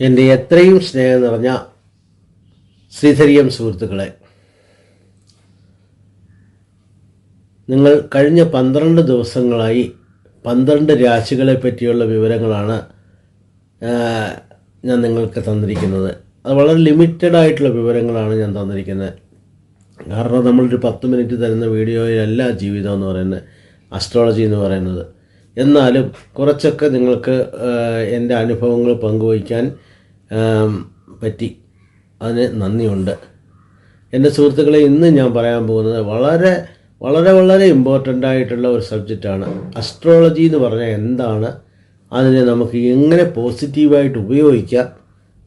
എന്റെ എത്രയും സ്നേഹം നിറഞ്ഞ ശ്രീധരിയം സുഹൃത്തുക്കളെ നിങ്ങൾ കഴിഞ്ഞ പന്ത്രണ്ട് ദിവസങ്ങളായി പന്ത്രണ്ട് രാശികളെ പറ്റിയുള്ള വിവരങ്ങളാണ് ഞാൻ നിങ്ങൾക്ക് തന്നിരിക്കുന്നത്. അത് വളരെ ലിമിറ്റഡ് ആയിട്ടുള്ള വിവരങ്ങളാണ് ഞാൻ തന്നിരിക്കുന്നത്. കാരണം നമ്മളൊരു പത്ത് മിനിറ്റ് തരുന്ന വീഡിയോയിലല്ല ജീവിതം എന്ന് പറയുന്നത് അസ്ട്രോളജി എന്ന് പറയുന്നത്. എന്നാലും കുറച്ചൊക്കെ നിങ്ങൾക്ക് എന്റെ അനുഭവങ്ങൾ പങ്കുവയ്ക്കാൻ പറ്റി. അതിന് നന്ദിയുണ്ട്. എന്റെ സുഹൃത്തുക്കളെ ഇന്ന് ഞാൻ പറയാൻ പോകുന്നത് വളരെ വളരെ വളരെ ഇമ്പോർട്ടന്റ് ആയിട്ടുള്ള ഒരു സബ്ജക്റ്റാണ് അസ്ട്രോളജി എന്ന് പറഞ്ഞാൽ എന്താണ്? അതിനെ നമുക്ക് എങ്ങനെ പോസിറ്റീവായിട്ട് ഉപയോഗിക്കാം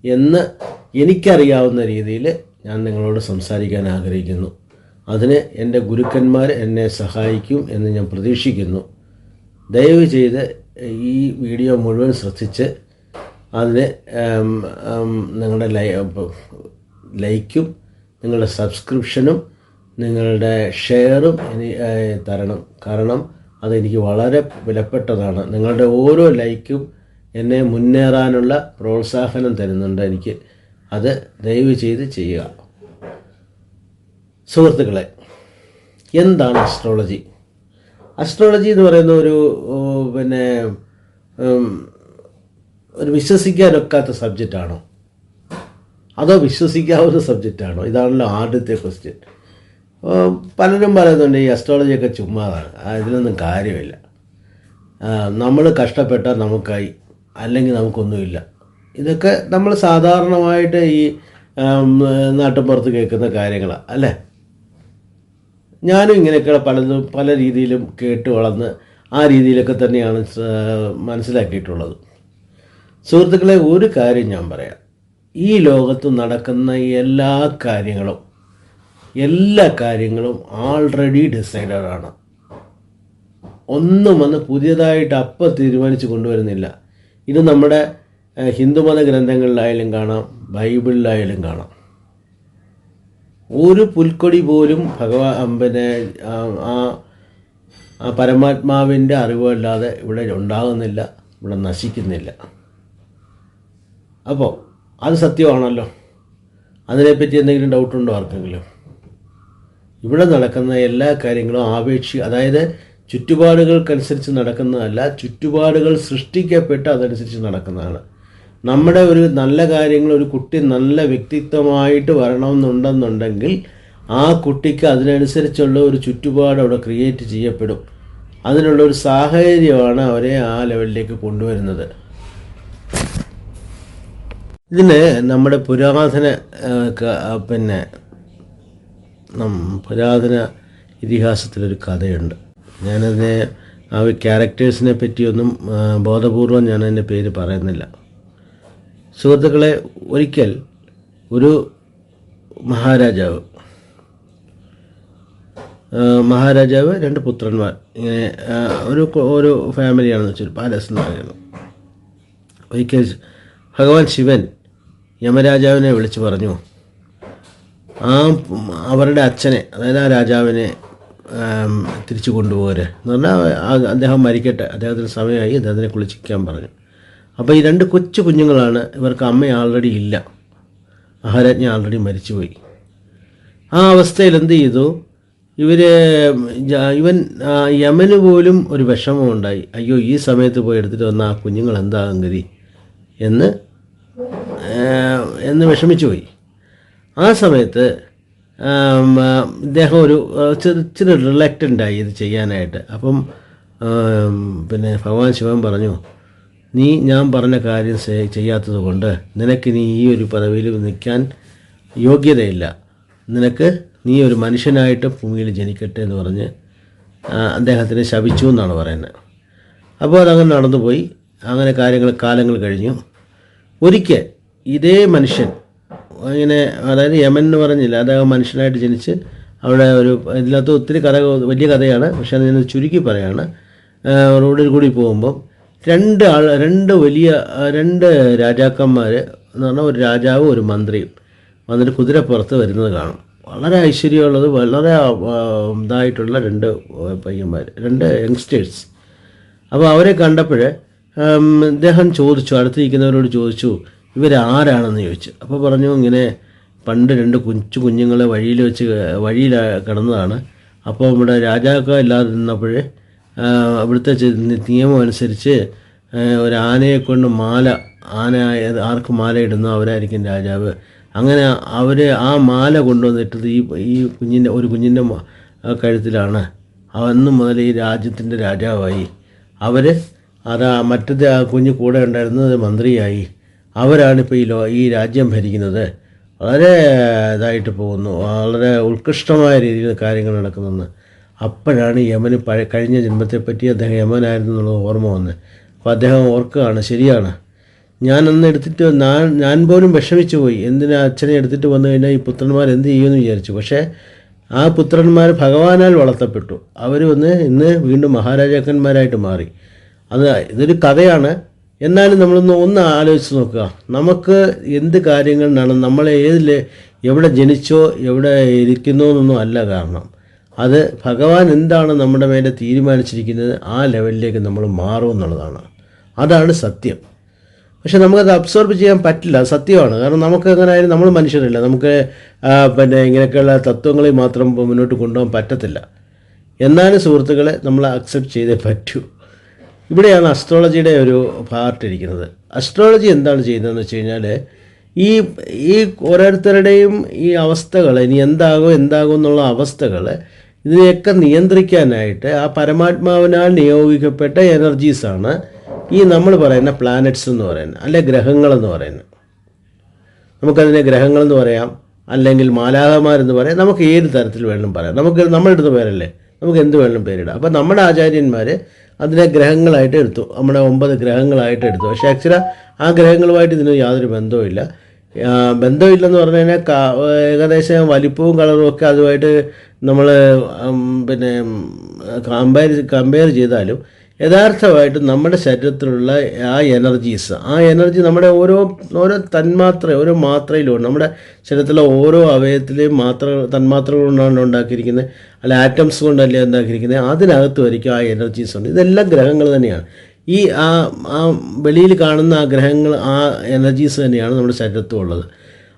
എന്ന് എനിക്കറിയാവുന്ന രീതിയിൽ ഞാൻ നിങ്ങളോട് സംസാരിക്കാൻ ആഗ്രഹിക്കുന്നു. അതിന് എന്റെ ഗുരുക്കന്മാർ എന്നെ സഹായിക്കും എന്ന് ഞാൻ പ്രതീക്ഷിക്കുന്നു. ദയവ് ചെയ്ത് ഈ വീഡിയോ മുഴുവൻ ശ്രദ്ധിച്ച് അതിന് നിങ്ങളുടെ ലൈക്കും നിങ്ങളുടെ സബ്സ്ക്രിപ്ഷനും നിങ്ങളുടെ ഷെയറും തരണം. കാരണം അതെനിക്ക് വളരെ വിലപ്പെട്ടതാണ്. നിങ്ങളുടെ ഓരോ ലൈക്കും എന്നെ മുന്നേറാനുള്ള പ്രോത്സാഹനം തരുന്നുണ്ട് എനിക്ക്. അത് ദയവ് ചെയ്ത് ചെയ്യുക. സുഹൃത്തുക്കളെ എന്താണ് അസ്ട്രോളജി അസ്ട്രോളജി എന്ന് പറയുന്ന ഒരു പിന്നെ ഒരു വിശ്വസിക്കാനൊക്കാത്ത സബ്ജക്റ്റാണോ അതോ വിശ്വസിക്കാവുന്ന സബ്ജക്റ്റാണോ ഇതാണല്ലോ ആദ്യത്തെ ക്വസ്റ്റ്യൻ പലരും പറയുന്നുണ്ട് ഈ അസ്ട്രോളജിയൊക്കെ ചുമ്മാതാണ്. ഇതിനൊന്നും കാര്യമില്ല. നമ്മൾ കഷ്ടപ്പെട്ടാൽ നമുക്കായി. അല്ലെങ്കിൽ നമുക്കൊന്നുമില്ല. ഇതൊക്കെ നമ്മൾ സാധാരണമായിട്ട് ഈ നാട്ടിൻ പുറത്ത് കേൾക്കുന്ന കാര്യങ്ങളാണ് അല്ലേ? ഞാനും ഇങ്ങനെയൊക്കെ പലതും പല രീതിയിലും കേട്ട് വളർന്ന് ആ രീതിയിലൊക്കെ തന്നെയാണ് മനസ്സിലാക്കിയിട്ടുള്ളത്. സുഹൃത്തുക്കളെ ഒരു കാര്യം ഞാൻ പറയാം. ഈ ലോകത്ത് നടക്കുന്ന എല്ലാ കാര്യങ്ങളും എല്ലാ കാര്യങ്ങളും ആൾറെഡി ഡിസൈഡഡ് ആണ്. ഒന്നും വന്ന് പുതിയതായിട്ട് അപ്പം തീരുമാനിച്ച് കൊണ്ടുവരുന്നില്ല. ഇത് നമ്മുടെ ഹിന്ദുമത ഗ്രന്ഥങ്ങളിലായാലും കാണാം ബൈബിളിലായാലും കാണാം. ഒരു പുൽക്കൊടി പോലും ഭഗവാ പിന്നെ ആ ആ- പരമാത്മാവിന്റെ അറിവല്ലാതെ ഇവിടെ ഉണ്ടാകുന്നില്ല ഇവിടെ നശിക്കുന്നില്ല. അപ്പോൾ അത് സത്യമാണല്ലോ. അതിനെപ്പറ്റി എന്തെങ്കിലും ഡൗട്ടുണ്ടോ ആർക്കെങ്കിലും? ഇവിടെ നടക്കുന്ന എല്ലാ കാര്യങ്ങളും ആപേക്ഷി അതായത് ചുറ്റുപാടുകൾക്കനുസരിച്ച് നടക്കുന്നതല്ല ചുറ്റുപാടുകൾ സൃഷ്ടിക്കപ്പെട്ട് അതനുസരിച്ച് നടക്കുന്നതാണ്. നമ്മുടെ ഒരു നല്ല കാര്യങ്ങൾ ഒരു കുട്ടി നല്ല വ്യക്തിത്വമായിട്ട് വരണമെന്നുണ്ടെന്നുണ്ടെങ്കിൽ ആ കുട്ടിക്ക് അതിനനുസരിച്ചുള്ള ഒരു ചുറ്റുപാട് അവിടെ ക്രിയേറ്റ് ചെയ്യപ്പെടും. അതിനുള്ള ഒരു സാഹചര്യമാണ് അവരെ ആ ലെവലിലേക്ക് കൊണ്ടുവരുന്നത്. ഇതിന് നമ്മുടെ പുരാതന പിന്നെ പുരാതന ഇതിഹാസത്തിലൊരു കഥയുണ്ട്. ഞാനതിനെ ആ ക്യാരക്ടേഴ്സിനെ പറ്റിയൊന്നും ബോധപൂർവം ഞാൻ അതിന്റെ പേര് പറയുന്നില്ല. സുഹൃത്തുക്കളെ ഒരിക്കൽ ഒരു മഹാരാജാവ് മഹാരാജാവ് രണ്ട് പുത്രന്മാർ ഇങ്ങനെ ഒരു ഒരു ഫാമിലിയാണെന്ന് വെച്ചാൽ പാലസ് എന്ന് പറയുന്നത്. ഒരിക്കൽ ഭഗവാൻ ശിവൻ യമരാജാവിനെ വിളിച്ചു പറഞ്ഞു ആ അവരുടെ അച്ഛനെ അതായത് ആ രാജാവിനെ തിരിച്ചു കൊണ്ടുപോകരുത് എന്ന് പറഞ്ഞാൽ അദ്ദേഹം മരിക്കട്ടെ അദ്ദേഹത്തിന് സമയമായി അദ്ദേഹത്തിനെ കുളിച്ചിരിക്കാൻ പറഞ്ഞു. അപ്പോൾ ഈ രണ്ട് കൊച്ചു കുഞ്ഞുങ്ങളാണ് ഇവർക്ക് അമ്മ ആൾറെഡി ഇല്ല. മഹാരാജ്ഞി ആൾറെഡി മരിച്ചുപോയി. ആ അവസ്ഥയിൽ എന്ത് ചെയ്തു? ഇവർ ഇവൻ യമന് പോലും ഒരു വിഷമമുണ്ടായി. അയ്യോ ഈ സമയത്ത് പോയി എടുത്തിട്ട് വന്ന ആ കുഞ്ഞുങ്ങൾ എന്താകും ഗതി എന്ന് എന്ന് വിഷമിച്ചു പോയി ആ സമയത്ത് ഇദ്ദേഹം ഒരു ഇച്ചിരി റിലക്റ്റന്റായി ഇത് ചെയ്യാനായിട്ട്. അപ്പം പിന്നെ ഭഗവാൻ ശിവൻ പറഞ്ഞു നീ ഞാൻ പറഞ്ഞ കാര്യം ചെയ്യാത്തതുകൊണ്ട് നീ ഈ ഒരു പദവിയിൽ നിൽക്കാൻ യോഗ്യതയില്ല. നിനക്ക് നീ ഒരു മനുഷ്യനായിട്ട് ഭൂമിയിൽ ജനിക്കട്ടെ എന്ന് പറഞ്ഞ് അദ്ദേഹത്തിനെ ശപിച്ചു എന്നാണ് പറയുന്നത്. അപ്പോൾ അതങ്ങനെ നടന്നുപോയി. അങ്ങനെ കാര്യങ്ങൾ കാലങ്ങൾ കഴിഞ്ഞു. ഒരിക്കൽ ഇതേ മനുഷ്യൻ ഇങ്ങനെ അതായത് യമൻ എന്ന് പറഞ്ഞില്ല അദ്ദേഹം മനുഷ്യനായിട്ട് ജനിച്ച് അവിടെ ഒരു ഇതിനകത്ത് ഒത്തിരി കഥ വലിയ കഥയാണ്. പക്ഷേ അത് ഞാൻ ചുരുക്കി പറയാണ്. റോഡിൽ കൂടി പോകുമ്പം രണ്ട് ആൾ രണ്ട് വലിയ രണ്ട് രാജാക്കന്മാർ എന്ന് പറഞ്ഞാൽ ഒരു രാജാവും ഒരു മന്ത്രിയും വന്നിട്ട് കുതിരപ്പുറത്ത് വരുന്നത് കാണും. വളരെ ഐശ്വര്യമുള്ളത് വളരെ ഇതായിട്ടുള്ള രണ്ട് പയ്യന്മാർ രണ്ട് യങ്സ്റ്റേഴ്സ്. അപ്പോൾ അവരെ കണ്ടപ്പോൾ ഇദ്ദേഹം ചോദിച്ചു അടുത്തിരിക്കുന്നവരോട് ചോദിച്ചു ഇവരാരാണെന്ന് ചോദിച്ചു. അപ്പോൾ പറഞ്ഞു ഇങ്ങനെ പണ്ട് രണ്ട് കൊച്ചു കുഞ്ഞുങ്ങളെ വഴിയിൽ വെച്ച് വഴിയിൽ കിടന്നതാണ്. അപ്പോൾ ഇവിടെ രാജാക്ക ഇല്ലാതെ നിന്നപ്പോഴേ ആ, അവിടുത്തെ നിയമം അനുസരിച്ച് ഒരു ആനയെ കൊണ്ട് മാല ആന ആർക്ക് മാല ഇടുന്നോ അവരായിരിക്കും രാജാവ്. അങ്ങനെ അവർ ആ മാല കൊണ്ടുവന്നിട്ടത് ഈ ഈ കുഞ്ഞിന്റെ ഒരു കുഞ്ഞിന്റെ കഴുത്തിലാണ്. അന്ന് മുതൽ ഈ രാജ്യത്തിന്റെ രാജാവായി. അവർ അത് മറ്റത് ആ കുഞ്ഞ് കൂടെ ഉണ്ടായിരുന്നത് മന്ത്രിയായി. അവരാണിപ്പോൾ ഈ ലോ ഈ രാജ്യം ഭരിക്കുന്നത്. വളരെ ഇതായിട്ട് പോകുന്നു. വളരെ ഉത്കൃഷ്ടമായ രീതിയിൽ കാര്യങ്ങൾ നടക്കുന്നെന്ന്. അപ്പോഴാണ് യമന് പഴ കഴിഞ്ഞ ജന്മത്തെപ്പറ്റി അദ്ദേഹം യമനായിരുന്നു എന്നുള്ളത് ഓർമ്മ വന്നത്. അപ്പോൾ അദ്ദേഹം ഓർക്കുകയാണ് ശരിയാണ്. ഞാൻ അന്ന് എടുത്തിട്ട് ഞാൻ ഞാൻ പോലും വിഷമിച്ചു പോയി. എന്തിനാ അച്ഛനെ എടുത്തിട്ട് വന്നു കഴിഞ്ഞാൽ ഈ പുത്രന്മാർ എന്ത് ചെയ്യുമെന്ന് വിചാരിച്ചു. പക്ഷേ ആ പുത്രന്മാർ ഭഗവാനാൽ വളർത്തപ്പെട്ടു. അവർ വന്ന് ഇന്ന് വീണ്ടും മഹാരാജാക്കന്മാരായിട്ട് മാറി. അത് ഇതൊരു കഥയാണ്. എന്നാലും നമ്മളൊന്ന് ഒന്ന് ആലോചിച്ച് നോക്കുക. നമുക്ക് എന്ത് കാര്യങ്ങൾ നടന്നു നമ്മളെ ഏതിൽ എവിടെ ജനിച്ചോ എവിടെ ഇരിക്കുന്നോ എന്നൊന്നും അല്ല കാരണം. അത് ഭഗവാൻ എന്താണ് നമ്മുടെ മേലെ തീരുമാനിച്ചിരിക്കുന്നത് ആ ലെവലിലേക്ക് നമ്മൾ മാറും എന്നുള്ളതാണ്. അതാണ് സത്യം. പക്ഷെ നമുക്കത് അബ്സോർബ് ചെയ്യാൻ പറ്റില്ല. സത്യമാണ്. കാരണം നമുക്ക് അങ്ങനെ ആയാലും നമ്മൾ മനുഷ്യരല്ല. നമുക്ക് പിന്നെ ഇങ്ങനെയൊക്കെയുള്ള തത്വങ്ങളിൽ മാത്രം മുന്നോട്ട് കൊണ്ടുപോകാൻ പറ്റത്തില്ല. എന്നാലും സുഹൃത്തുക്കളെ നമ്മൾ അക്സെപ്റ്റ് ചെയ്തേ പറ്റൂ. ഇവിടെയാണ് അസ്ട്രോളജിയുടെ ഒരു പാർട്ട് ഇരിക്കുന്നത്. അസ്ട്രോളജി എന്താണ് ചെയ്യുന്നതെന്ന് വെച്ച് കഴിഞ്ഞാൽ ഈ ഈ ഓരോരുത്തരുടെയും ഈ അവസ്ഥകൾ ഇനി എന്താകും എന്താകും എന്നുള്ള അവസ്ഥകൾ ഇതിനെയൊക്കെ നിയന്ത്രിക്കാനായിട്ട് ആ പരമാത്മാവിനാൽ നിയോഗിക്കപ്പെട്ട എനർജീസാണ് ഈ നമ്മൾ പറയുന്ന പ്ലാനറ്റ്സ് എന്ന് പറയുന്നത് അല്ലെ ഗ്രഹങ്ങളെന്ന് പറയുന്നത്. നമുക്കതിനെ ഗ്രഹങ്ങളെന്ന് പറയാം അല്ലെങ്കിൽ മാലാഹമാരെന്ന് പറയാം നമുക്ക് ഏത് തരത്തിൽ വേണം പറയാം. നമുക്ക് നമ്മുടെ അടുത്ത് പേരല്ലേ നമുക്ക് എന്ത് വേണം പേരിടാം. അപ്പോൾ നമ്മുടെ ആചാര്യന്മാർ അതിനെ ഗ്രഹങ്ങളായിട്ട് എടുത്തു നമ്മുടെ ഒമ്പത് ഗ്രഹങ്ങളായിട്ട് എടുത്തു. പക്ഷേ ആക്ച്വലി ആ ഗ്രഹങ്ങളുമായിട്ട് ഇതിന് യാതൊരു ബന്ധവുമില്ല. ബന്ധമില്ലെന്ന് പറഞ്ഞു കഴിഞ്ഞാൽ ഏകദേശം വലിപ്പവും കളറും ഒക്കെ അതുമായിട്ട് നമ്മൾ പിന്നെ കമ്പയർ കമ്പയർ ചെയ്താലും യഥാർത്ഥമായിട്ട് നമ്മുടെ ശരീരത്തിലുള്ള ആ എനർജീസ് ആ എനർജി നമ്മുടെ ഓരോ ഓരോ തന്മാത്ര ഓരോ മാത്രയിലും നമ്മുടെ ശരീരത്തിലെ ഓരോ അവയത്തിലെയും മാത്ര തന്മാത്രകൾ കൊണ്ടാണ് ഉണ്ടാക്കിയിരിക്കുന്നത്. അല്ല ആറ്റംസ് കൊണ്ടല്ലേ ഉണ്ടാക്കിയിരിക്കുന്നത്. അതിനകത്ത് വരിക്കും ആ എനർജീസ് ഉണ്ട്. ഇതെല്ലാം ഗ്രഹങ്ങൾ തന്നെയാണ്. ഈ ആ ആ വെളിയിൽ കാണുന്ന ആ ഗ്രഹങ്ങൾ ആ എനർജീസ് തന്നെയാണ് നമ്മുടെ ശരീരത്തും ഉള്ളത്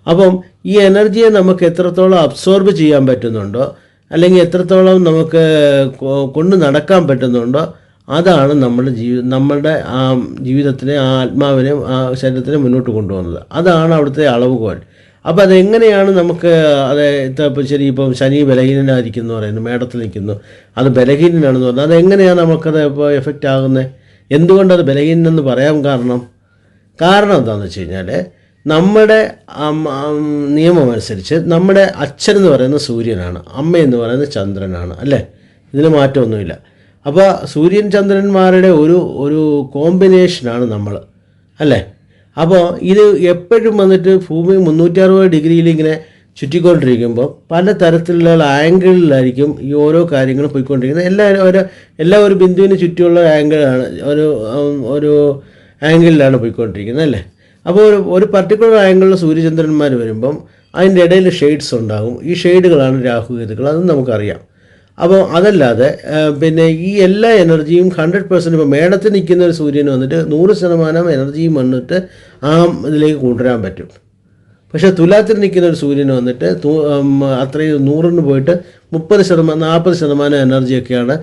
അപ്പം ഈ എനർജിയെ നമുക്ക് എത്രത്തോളം അബ്സോർബ് ചെയ്യാൻ പറ്റുന്നുണ്ടോ അല്ലെങ്കിൽ എത്രത്തോളം നമുക്ക് കൊണ്ട് നടക്കാൻ പറ്റുന്നുണ്ടോ അതാണ് നമ്മുടെ ജീവി നമ്മളുടെ ആ ജീവിതത്തിനെ ആ ആത്മാവിനെ ആ ശരീരത്തിനെ മുന്നോട്ട് കൊണ്ടുപോകുന്നത്. അതാണ് അവിടുത്തെ അളവുകോൽ. അപ്പോൾ അതെങ്ങനെയാണ് നമുക്ക് അത് ഇപ്പം ശരി ഇപ്പം ശനി ബലഹീനനായിരിക്കുന്നു പറയുന്നു മേടത്തിൽ നിൽക്കുന്നു അത് ബലഹീനനാണെന്ന് പറഞ്ഞാൽ അതെങ്ങനെയാണ് നമുക്കത് ഇപ്പോൾ എഫക്റ്റ് ആകുന്നത്? എന്തുകൊണ്ടത് ബലഹീനെന്ന് പറയാൻ കാരണം? കാരണം എന്താണെന്ന് വെച്ച് കഴിഞ്ഞാൽ നമ്മുടെ നിയമം അനുസരിച്ച് നമ്മുടെ അച്ഛൻ എന്ന് പറയുന്നത് സൂര്യനാണ് അമ്മ എന്ന് പറയുന്നത് ചന്ദ്രനാണ് അല്ലേ? ഇതിന് മാറ്റമൊന്നുമില്ല. അപ്പോൾ സൂര്യൻ ചന്ദ്രന്മാരുടെ ഒരു ഒരു കോമ്പിനേഷനാണ് നമ്മൾ അല്ലേ? അപ്പോൾ ഇത് എപ്പോഴും വന്നിട്ട് ഭൂമി മുന്നൂറ്ററുപത് ഡിഗ്രിയിൽ ഇങ്ങനെ ചുറ്റിക്കൊണ്ടിരിക്കുമ്പോൾ പല തരത്തിലുള്ള ആംഗിളിലായിരിക്കും ഈ ഓരോ കാര്യങ്ങളും പോയിക്കൊണ്ടിരിക്കുന്നത്. എല്ലാ ഓരോ എല്ലാ ഒരു ബിന്ദുവിന് ചുറ്റുമുള്ള ആംഗിളാണ് ഒരു ഒരു ആംഗിളിലാണ് പോയിക്കൊണ്ടിരിക്കുന്നത് അല്ലേ? അപ്പോൾ ഒരു ഒരു പർട്ടിക്കുലർ ആംഗിളിൽ സൂര്യചന്ദ്രന്മാർ വരുമ്പം അതിന്റെ ഇടയിൽ ഷെയ്ഡ്സ് ഉണ്ടാകും. ഈ ഷെയ്ഡുകളാണ് രാഹുകേതുക്കൾ അതും നമുക്കറിയാം. അപ്പോൾ അതല്ലാതെ പിന്നെ ഈ എല്ലാ എനർജിയും ഹൺഡ്രഡ് പെർസെന്റ് ഇപ്പോൾ മേടത്തിൽ നിൽക്കുന്ന ഒരു സൂര്യന് വന്നിട്ട് നൂറ് ശതമാനം എനർജിയും വന്നിട്ട് ആ ഇതിലേക്ക് കൊണ്ടുവരാൻ പറ്റും. പക്ഷേ തുലാത്തിൽ നിൽക്കുന്ന ഒരു സൂര്യന് വന്നിട്ട് അത്രയും നൂറിന് പോയിട്ട് മുപ്പത് ശതമാനം നാൽപ്പത് ശതമാനം എനർജിയൊക്കെയാണ്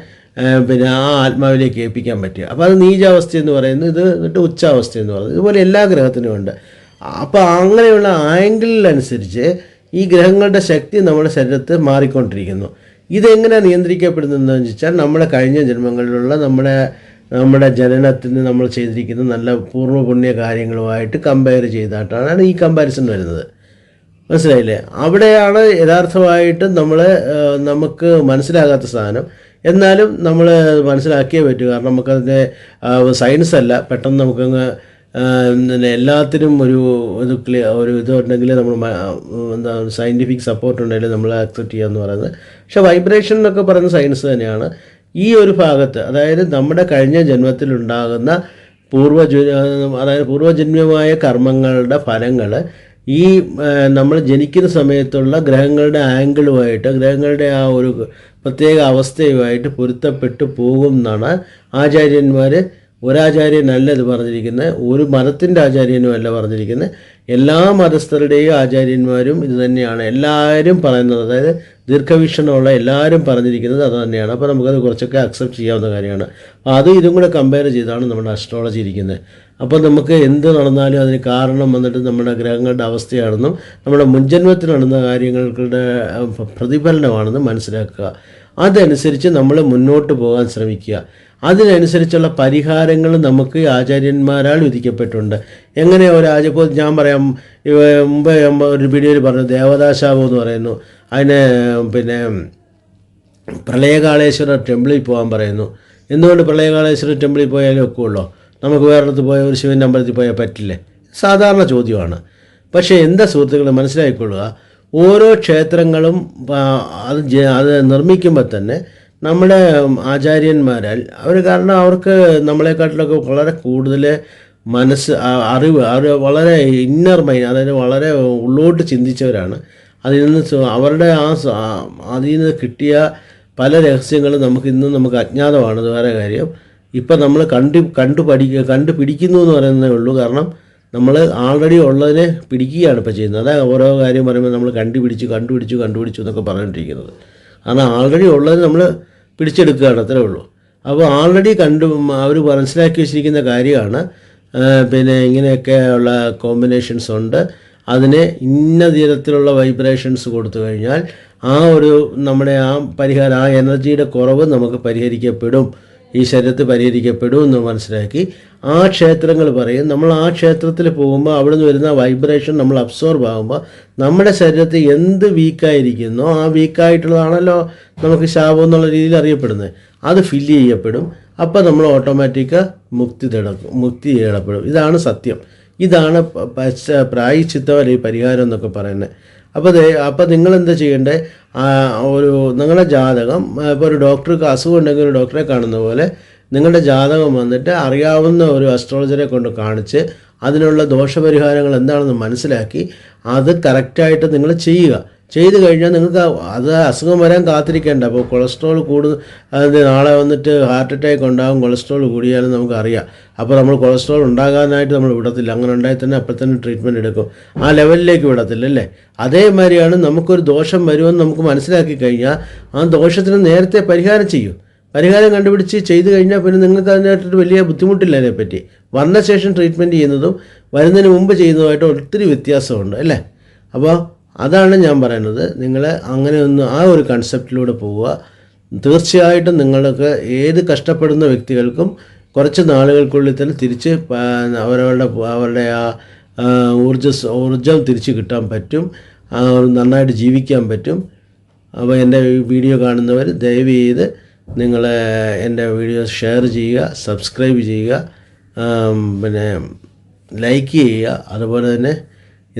പിന്നെ ആ ആത്മാവിലേക്ക് ഏൽപ്പിക്കാൻ പറ്റുക. അപ്പോൾ അത് നീചാവസ്ഥ എന്ന് പറയുന്നത് ഇത് എന്നിട്ട് ഉച്ചാവസ്ഥ എന്ന് പറയുന്നത് ഇതുപോലെ എല്ലാ ഗ്രഹത്തിനും ഉണ്ട്. അപ്പോൾ അങ്ങനെയുള്ള ആംഗിളിനനുസരിച്ച് ഈ ഗ്രഹങ്ങളുടെ ശക്തി നമ്മുടെ ശരീരത്ത് മാറിക്കൊണ്ടിരിക്കുന്നു. ഇതെങ്ങനെ നിയന്ത്രിക്കപ്പെടുന്നതെന്ന് വെച്ചാൽ നമ്മുടെ കഴിഞ്ഞ ജന്മങ്ങളിലുള്ള നമ്മുടെ നമ്മുടെ ജനനത്തിന് നമ്മൾ ചെയ്തിരിക്കുന്ന നല്ല പൂർവ പുണ്യ കാര്യങ്ങളുമായിട്ട് കമ്പയർ ചെയ്തിട്ടാണ് ഈ കമ്പാരിസൺ വരുന്നത്. മനസ്സിലായില്ലേ? അവിടെയാണ് യഥാർത്ഥമായിട്ട് നമ്മൾ നമുക്ക് മനസ്സിലാകാത്ത സാധനം. എന്നാലും നമ്മൾ മനസ്സിലാക്കിയേ പറ്റൂ. കാരണം നമുക്കതിന്റെ സയൻസ് അല്ല. പെട്ടെന്ന് നമുക്കങ്ങ് എല്ലാത്തിനും ഒരു ഇത് ക്ലിയർ ഒരു ഇത് ഉണ്ടെങ്കിൽ നമ്മൾ എന്താ സയന്റിഫിക് സപ്പോർട്ട് ഉണ്ടെങ്കിൽ നമ്മൾ ആക്സെപ്റ്റ് ചെയ്യാന്ന് പറയുന്നത്. പക്ഷേ വൈബ്രേഷൻ എന്നൊക്കെ പറയുന്ന സയൻസ് തന്നെയാണ്. ഈ ഒരു ഭാഗത്ത് അതായത് നമ്മുടെ കഴിഞ്ഞ ജന്മത്തിലുണ്ടാകുന്ന പൂർവ അതായത് പൂർവജന്മമായ കർമ്മങ്ങളുടെ ഫലങ്ങൾ ഈ നമ്മൾ ജനിക്കുന്ന സമയത്തുള്ള ഗ്രഹങ്ങളുടെ ആംഗിളുമായിട്ട് ഗ്രഹങ്ങളുടെ ആ ഒരു പ്രത്യേക അവസ്ഥയുമായിട്ട് പൊരുത്തപ്പെട്ടു പോകും എന്നാണ് ആചാര്യന്മാർ ഒരാചാര്യനല്ല ഇത് പറഞ്ഞിരിക്കുന്നത് ഒരു മതത്തിന്റെ ആചാര്യനും അല്ല പറഞ്ഞിരിക്കുന്നത് എല്ലാ മതസ്ഥരുടെയും ആചാര്യന്മാരും ഇത് തന്നെയാണ്. എല്ലാവരും പറയുന്നത് അതായത് ദീർഘവീക്ഷണമുള്ള എല്ലാവരും പറഞ്ഞിരിക്കുന്നത് അത് തന്നെയാണ്. അപ്പോൾ നമുക്കത് കുറച്ചൊക്കെ അക്സെപ്റ്റ് ചെയ്യാവുന്ന കാര്യമാണ്. അത് ഇതും കൂടെ കമ്പയർ ചെയ്താണ് നമ്മുടെ അസ്ട്രോളജി ഇരിക്കുന്നത് അപ്പോൾ നമുക്ക് എന്ത് നടന്നാലും അതിന് കാരണം വന്നിട്ട് നമ്മുടെ ഗ്രഹങ്ങളുടെ അവസ്ഥയാണെന്നും നമ്മുടെ മുൻജന്മത്തിൽ നടന്ന കാര്യങ്ങളുടെ പ്രതിഫലനമാണെന്നും മനസ്സിലാക്കുക. അതനുസരിച്ച് നമ്മൾ മുന്നോട്ട് പോകാൻ ശ്രമിക്കുക. അതിനനുസരിച്ചുള്ള പരിഹാരങ്ങൾ നമുക്ക് ആചാര്യന്മാരാൽ വിധിക്കപ്പെട്ടുണ്ട് എങ്ങനെ ഒരു ആചാര്യ ഇപ്പോൾ ഞാൻ പറയാം മുമ്പ് ഒരു വീഡിയോയിൽ പറഞ്ഞു ദേവതാശാപം എന്ന് പറയുന്നു. അതിന് പിന്നെ പ്രളയകാളേശ്വര ടെമ്പിളിൽ പോകാൻ പറയുന്നു. എന്തുകൊണ്ട് പ്രളയകാളേശ്വര ടെമ്പിളിൽ പോയാലേ ഒക്കുള്ളൂ? നമുക്ക് വേറെടുത്ത് പോയ ഒരു ശിവന്റെ അമ്പലത്തിൽ പോയാൽ പറ്റില്ലേ? സാധാരണ ചോദ്യമാണ്. പക്ഷേ എന്താ സുഹൃത്തുക്കൾ മനസ്സിലാക്കിക്കൊള്ളുക? ഓരോ ക്ഷേത്രങ്ങളും അത് അത് നിർമ്മിക്കുമ്പോൾ തന്നെ നമ്മുടെ ആചാര്യന്മാരാൽ അവർ കാരണം അവർക്ക് നമ്മളെക്കാട്ടിലൊക്കെ വളരെ കൂടുതൽ മനസ്സ് അറിവ് അവർ വളരെ ഇന്നർ മൈൻഡ് അതായത് വളരെ ഉള്ളോട്ട് ചിന്തിച്ചവരാണ്. അതിൽ നിന്ന് അവരുടെ ആ അതിൽ നിന്ന് കിട്ടിയ പല രഹസ്യങ്ങളും നമുക്ക് ഇന്ന് നമുക്ക് അജ്ഞാതമാണ്. വേറെ കാര്യം. ഇപ്പം നമ്മൾ കണ്ടു കണ്ടു പഠിക്കുക കണ്ടു പിടിക്കുന്നു എന്ന് പറയുന്നതേ ഉള്ളൂ. കാരണം നമ്മൾ ആൾറെഡി ഉള്ളതിനെ പിടിക്കുകയാണ് ഇപ്പോൾ ചെയ്യുന്നത്. അതായത് ഓരോ കാര്യം പറയുമ്പോൾ നമ്മൾ കണ്ടുപിടിച്ചു കണ്ടുപിടിച്ചു കണ്ടുപിടിച്ചു എന്നൊക്കെ പറഞ്ഞുകൊണ്ടിരിക്കുന്നത്. കാരണം ആൾറെഡി ഉള്ളത് നമ്മൾ പിടിച്ചെടുക്കുകയാണ് അത്രേ ഉള്ളൂ. അപ്പോൾ ആൾറെഡി കണ്ടു അവർ മനസ്സിലാക്കി വെച്ചിരിക്കുന്ന കാര്യമാണ് പിന്നെ ഇങ്ങനെയൊക്കെ ഉള്ള കോമ്പിനേഷൻസ് ഉണ്ട്. അതിനെ ഇന്ന തരത്തിലുള്ള വൈബ്രേഷൻസ് കൊടുത്തു കഴിഞ്ഞാൽ ആ ഒരു നമ്മുടെ ആ പരിഹാരം ആ എനർജിയുടെ കുറവ് നമുക്ക് പരിഹരിക്കപ്പെടും. ഈ ശരീരത്തിൽ പരിഹരിക്കപ്പെടും എന്ന് മനസ്സിലാക്കി. ആ ക്ഷേത്രങ്ങൾ പറയും. നമ്മൾ ആ ക്ഷേത്രത്തിൽ പോകുമ്പോൾ അവിടെ നിന്ന് വരുന്ന വൈബ്രേഷൻ നമ്മൾ അബ്സോർബ് ആകുമ്പോൾ നമ്മുടെ ശരീരത്തിൽ എന്ത് വീക്കായിരിക്കുന്നോ ആ വീക്കായിട്ടുള്ളതാണല്ലോ നമുക്ക് ശാപം എന്നുള്ള രീതിയിൽ അറിയപ്പെടുന്നത്. അത് ഫില്ല് ചെയ്യപ്പെടും. അപ്പോൾ നമ്മൾ ഓട്ടോമാറ്റിക്ക മുക്തി തിടക്കും മുക്തി ചെയ്യപ്പെടും ഇതാണ് സത്യം. ഇതാണ് പ്രായ ചിത്തവരെ പരിഹാരം എന്നൊക്കെ പറയുന്നത്. അപ്പോൾ അപ്പോൾ നിങ്ങൾ എന്താ ചെയ്യേണ്ടത് ഒരു നിങ്ങളുടെ ജാതകം ഇപ്പോൾ ഒരു ഡോക്ടർക്ക് അസുഖം ഉണ്ടെങ്കിൽ ഒരു ഡോക്ടറെ കാണുന്ന പോലെ നിങ്ങളുടെ ജാതകം വന്നിട്ട് അറിയാവുന്ന ഒരു അസ്ട്രോളജറെ കൊണ്ട് കാണിച്ച് അതിനുള്ള ദോഷപരിഹാരങ്ങൾ എന്താണെന്ന് മനസ്സിലാക്കി അത് കറക്റ്റായിട്ട് നിങ്ങൾ ചെയ്യുക. ചെയ്ത് കഴിഞ്ഞാൽ നിങ്ങൾക്ക് അത് അസുഖം വരാൻ കാത്തിരിക്കേണ്ട. അപ്പോൾ കൊളസ്ട്രോൾ കൂടു അത് നാളെ വന്നിട്ട് ഹാർട്ട് അറ്റാക്ക് ഉണ്ടാകും കൊളസ്ട്രോൾ കൂടിയാലും നമുക്കറിയാം. അപ്പോൾ നമ്മൾ കൊളസ്ട്രോൾ ഉണ്ടാകാനായിട്ട് നമ്മൾ വിടത്തില്ല. അങ്ങനെ ഉണ്ടായി തന്നെ അപ്പോൾ തന്നെ ട്രീറ്റ്മെന്റ് എടുക്കും. ആ ലെവലിലേക്ക് വിടത്തില്ല അല്ലേ? അതേമാതിരിയാണ് നമുക്കൊരു ദോഷം വരുമെന്ന് നമുക്ക് മനസ്സിലാക്കി കഴിഞ്ഞാൽ ആ ദോഷത്തിന് നേരത്തെ പരിഹാരം ചെയ്യും. പരിഹാരം കണ്ടുപിടിച്ച് ചെയ്തു കഴിഞ്ഞാൽ പിന്നെ നിങ്ങൾക്ക് അതിനായിട്ടൊരു വലിയ ബുദ്ധിമുട്ടില്ല അതിനെപ്പറ്റി. വന്ന ശേഷം ട്രീറ്റ്മെന്റ് ചെയ്യുന്നതും വരുന്നതിന് മുമ്പ് ചെയ്യുന്നതുമായിട്ട് ഒത്തിരി വ്യത്യാസമുണ്ട് അല്ലേ? അപ്പോൾ അതാണ് ഞാൻ പറയുന്നത്. നിങ്ങൾ അങ്ങനെ ഒന്ന് ആ ഒരു കൺസെപ്റ്റിലൂടെ പോവുക. തീർച്ചയായിട്ടും നിങ്ങൾക്ക് ഏത് കഷ്ടപ്പെടുന്ന വ്യക്തികൾക്കും കുറച്ച് നാളുകൾക്കുള്ളിൽ തന്നെ തിരിച്ച് അവരവരുടെ അവരുടെ ആ ഊർജസ് ഊർജം തിരിച്ച് കിട്ടാൻ പറ്റും. നന്നായിട്ട് ജീവിക്കാൻ പറ്റും. അപ്പോൾ എന്റെ വീഡിയോ കാണുന്നവർ ദയവ് ചെയ്ത് നിങ്ങൾ എന്റെ വീഡിയോ ഷെയർ ചെയ്യുക സബ്സ്ക്രൈബ് ചെയ്യുക പിന്നെ ലൈക്ക് ചെയ്യുക. അതുപോലെ തന്നെ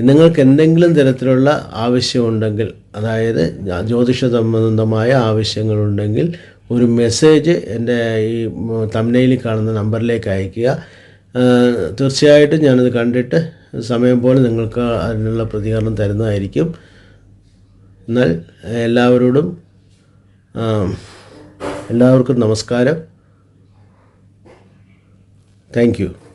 നിങ്ങൾക്ക് എന്തെങ്കിലും തരത്തിലുള്ള ആവശ്യമുണ്ടെങ്കിൽ അതായത് ജ്യോതിഷ സംബന്ധമായ ആവശ്യങ്ങളുണ്ടെങ്കിൽ ഒരു മെസ്സേജ് എന്റെ ഈ തമ്മനയിൽ കാണുന്ന നമ്പറിലേക്ക് അയയ്ക്കുക. തീർച്ചയായിട്ടും ഞാനത് കണ്ടിട്ട് സമയം പോലെ നിങ്ങൾക്ക് അതിനുള്ള പ്രതികരണം തരുന്നതായിരിക്കും. എന്നാൽ എല്ലാവരോടും എല്ലാവർക്കും നമസ്കാരം. താങ്ക്